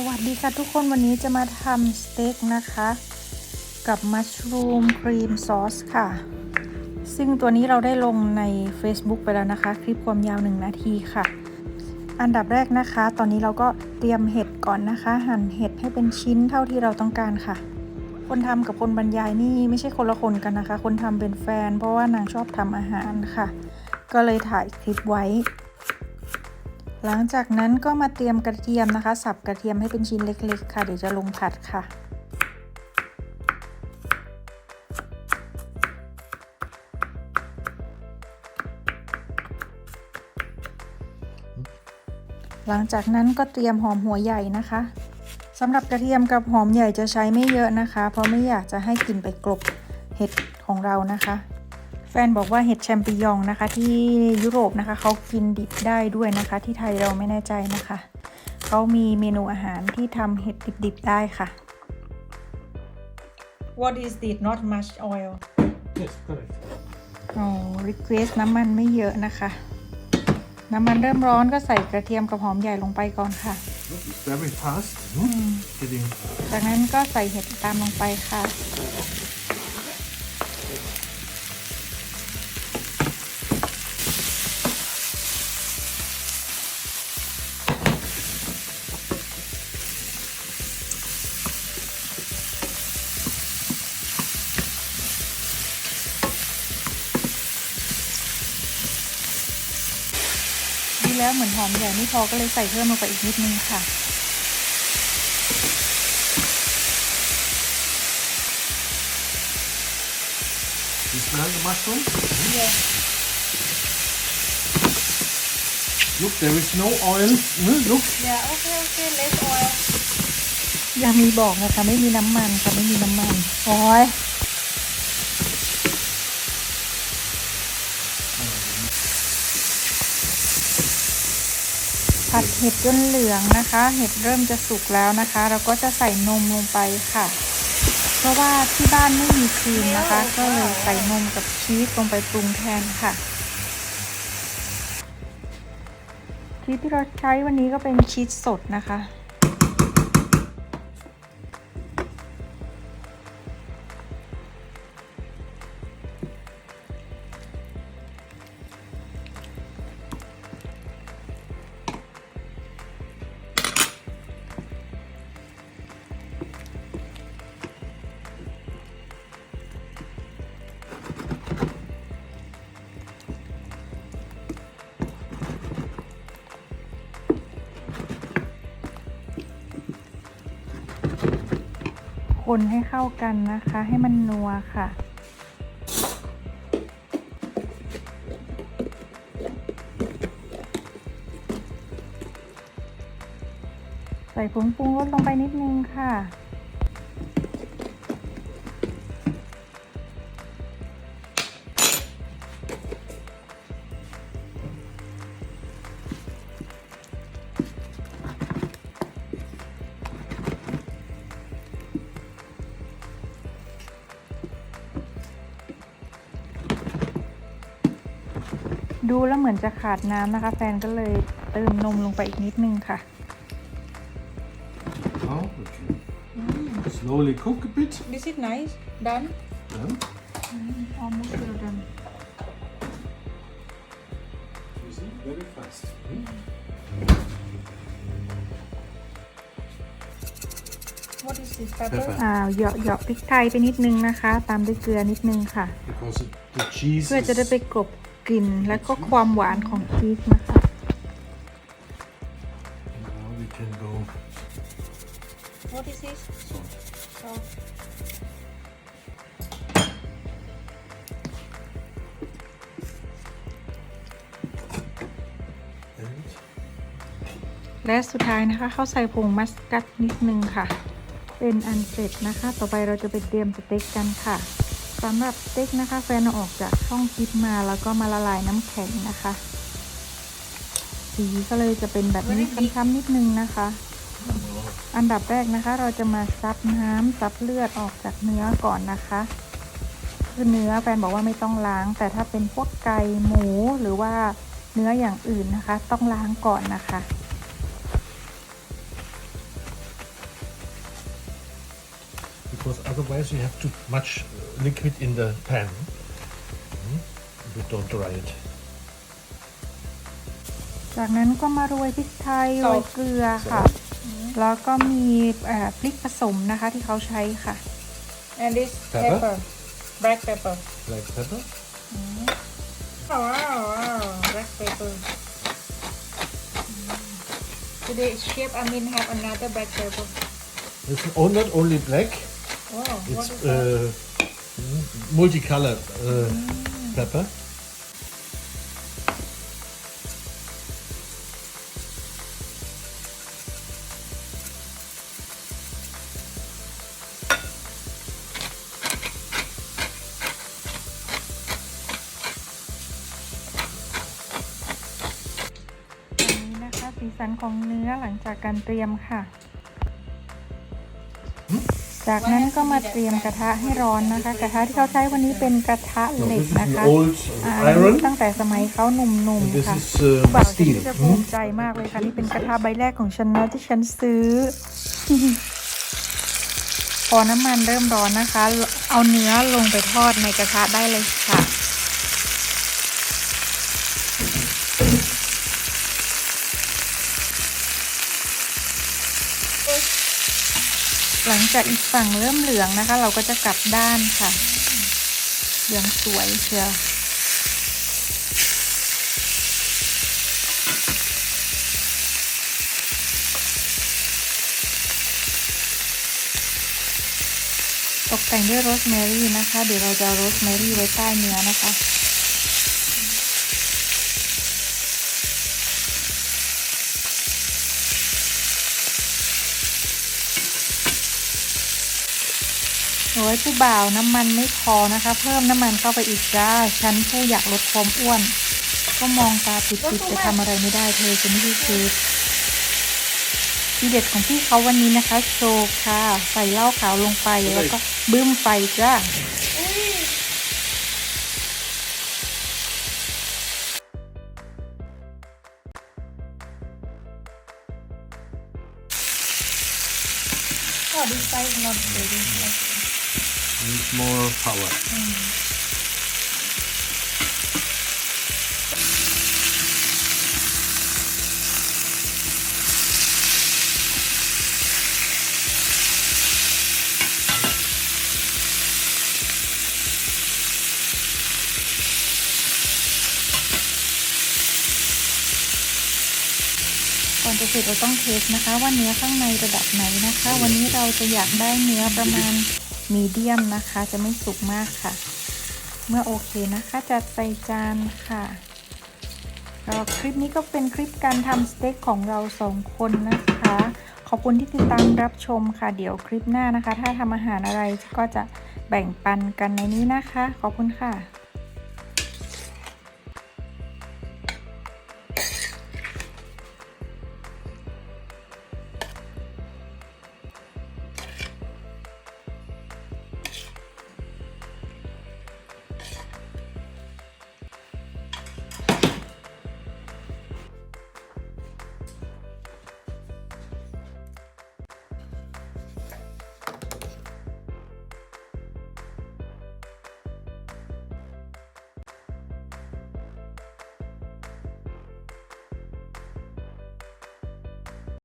สวัสดีค่ะทุกคนวันนี้จะมาทำสเต็กนะคะ กับมัชรูมครีมซอสค่ะ ซึ่งตัวนี้เราได้ลงใน Facebook ไปแล้วนะคะ คลิปความยาว 1 นาทีค่ะ อันดับแรกนะคะ ตอนนี้เราก็เตรียมเห็ดก่อนนะคะ หั่นเห็ดให้เป็นชิ้นเท่าที่เราต้องการค่ะ คนทำกับคนบรรยายนี่ไม่ใช่คนละคนกันนะคะ คนทำเป็นแฟน เพราะว่านางชอบทำอาหารค่ะ ก็เลยถ่ายคลิปไว้ หลังจากนั้นก็มาเตรียมกระเทียมนะคะ สับกระเทียมให้เป็นชิ้นเล็ก ๆ ค่ะ เดี๋ยวจะลงผัดค่ะ หลังจากนั้นก็เตรียมหอมหัวใหญ่นะคะสำหรับกระเทียมกับหอมใหญ่จะใช้ไม่เยอะนะคะ เพราะไม่อยากจะให้กลิ่นไปกลบเห็ดของเรานะคะ แฟนบอกว่าเห็ดแชมปิญองนะคะ ที่ยุโรปนะคะเขากินดิบได้ด้วยนะคะ ที่ไทยเราไม่แน่ใจนะคะเขามีเมนูอาหารที่ทำเห็ดดิบๆได้ค่ะ What is this not much oil Yes, correct. อ๋อ request น้ำมันไม่เยอะนะคะ น้ำมันเริ่มร้อนก็ใส่กระเทียมกับหอมใหญ่ลงไปก่อนค่ะ Look, it's very fast. Hmm? Getting จากนั้นก็ใส่เห็ดตามลงไปค่ะ ดีแล้วเหมือนหอมใหญ่ไม่พอก็เลยใส่เพิ่มลงไปอีกนิดนึงค่ะ you smell the mushroom? Look, there is no oil. Hmm, Look, Yeah okay okay less oil ยังมีบอกนะคะไม่มีน้ำมันค่ะไม่มีน้ำมัน โอ้ย เห็ดจนเหลืองนะคะ เห็ดเริ่มจะสุกแล้วนะคะ เราก็จะใส่นมลงไปค่ะ เพราะว่าที่บ้านไม่มีครีมนะคะ ก็เลยใส่นมกับชีสลงไปปรุงแทนค่ะ ชีสที่เราใช้วันนี้ก็เป็นชีสสดนะคะ คนให้เข้ากันนะคะ ให้มันนัวค่ะ ใส่ผงปรุงรสลงไปนิดนึงค่ะ ดูแล้วเหมือนจะขาดน้ำนะคะ แฟนก็เลยเติมนมลงไปอีกนิดนึงค่ะ now we can slowly cook a bit. This is nice done Then almost well done you see, very fast. Hmm? What is this Pepper. อ่าเหยาะเหยาะพริกไทยไปนิดนึงนะคะ ตามด้วยเกลือนิดนึงค่ะ Because it, the cheese เพื่อจะได้ไป is กลบ กลิ่นและก็ความหวานของชีสนะคะ now we can go What is this salt. And และสุดท้ายนะคะเข้าใส่ผงมัสกัดนิดนึงค่ะ เป็นอันเสร็จนะคะ ต่อไปเราจะไปเตรียมสเต็กกันค่ะ สำหรับสเต็กนะคะ แฟนเอาออกจากช่องฟิตมาแล้วก็มาละลายน้ำแข็งนะคะ สีก็เลยจะเป็นแบบนี้ค้ำๆนิดนึงนะคะ อันดับแรกนะคะ เราจะมาซับน้ำซับเลือดออกจากเนื้อก่อนนะคะ คือเนื้อแฟนบอกว่าไม่ต้องล้าง แต่ถ้าเป็นพวกไก่หมูหรือว่าเนื้ออย่างอื่นนะคะ ต้องล้างก่อนนะคะ because otherwise you have too much uh, liquid in the pan. Hmm? If you don't dry it. จากนั้นก็มาโรยพริกไทยโรยเกลือค่ะ แล้วก็มีเอ่อพริกผสมนะคะที่เขาใช้ค่ะ and this Pepper? black pepper Black pepper. wow wow black pepper today chef Amin have another black pepper It's oh, not only black, wow what it's is that uh, mm, multicolored uh, pepper. อันนี้นะคะสีสันของเนื้อหลังจากการเตรียมค่ะ จากนั้นก็มาเตรียมกระทะให้ร้อนนะคะ กระทะที่เขาใช้วันนี้เป็นกระทะ No, เหล็ก this is นะ an คะ old อ่า uh, iron. ตั้งแต่สมัยเขาหนุ่ม And ๆ this ค่ะ is uh, บ่าวฉัน steel. จะภู Hmm? มิใจมากเลยค่ะนี่เป็นกระทะใบแรกของฉันนะที่ฉันซื้อ พอน้ำมันเริ่มร้อนนะคะ เอาเนื้อลงไปทอดในกระทะได้เลยค่ะ หลังจากอีกฝั่งเริ่มเหลืองนะคะ เราก็จะกลับด้านค่ะ เหลืองสวยเชียวตกแต่งด้วยโรสแมรี่นะคะ เดี๋ยวเราจะโรสแมรี่ไว้ใต้เนื้อนะคะ โอ้ยผู้บ่าวน้ำมันไม่พอนะคะ เพิ่มน้ำมันเข้าไปอีกจ้าฉันผู้อยากลดความอ้วน ก็มองตาปิดๆจะทำอะไรไม่ได้เธอจะไม่ใช่เชฟทีเด็ดของพี่เขาวันนี้นะคะ โชว์ค่ะ ใส่เหล้าขาวลงไปแล้วก็บึ้มไฟจ้า Oh, this side is not ready. Needs more power. ก่อนจะเสร็จเราต้องเทสนะคะว่าเนื้อข้างในระดับไหนนะคะ วันนี้เราจะอยากได้เนื้อประมาณ มีเดียมนะคะ จะไม่สุกมากค่ะ เมื่อโอเคนะคะ จัดใส่จานค่ะก็คลิปนี้ก็เป็นคลิปการทำสเต็กของเราสองคนนะคะ ขอบคุณที่ติดตามรับชมค่ะ เดี๋ยวคลิปหน้านะคะ ถ้าทำอาหารอะไรก็จะแบ่งปันกันในนี้นะคะ ขอบคุณค่ะ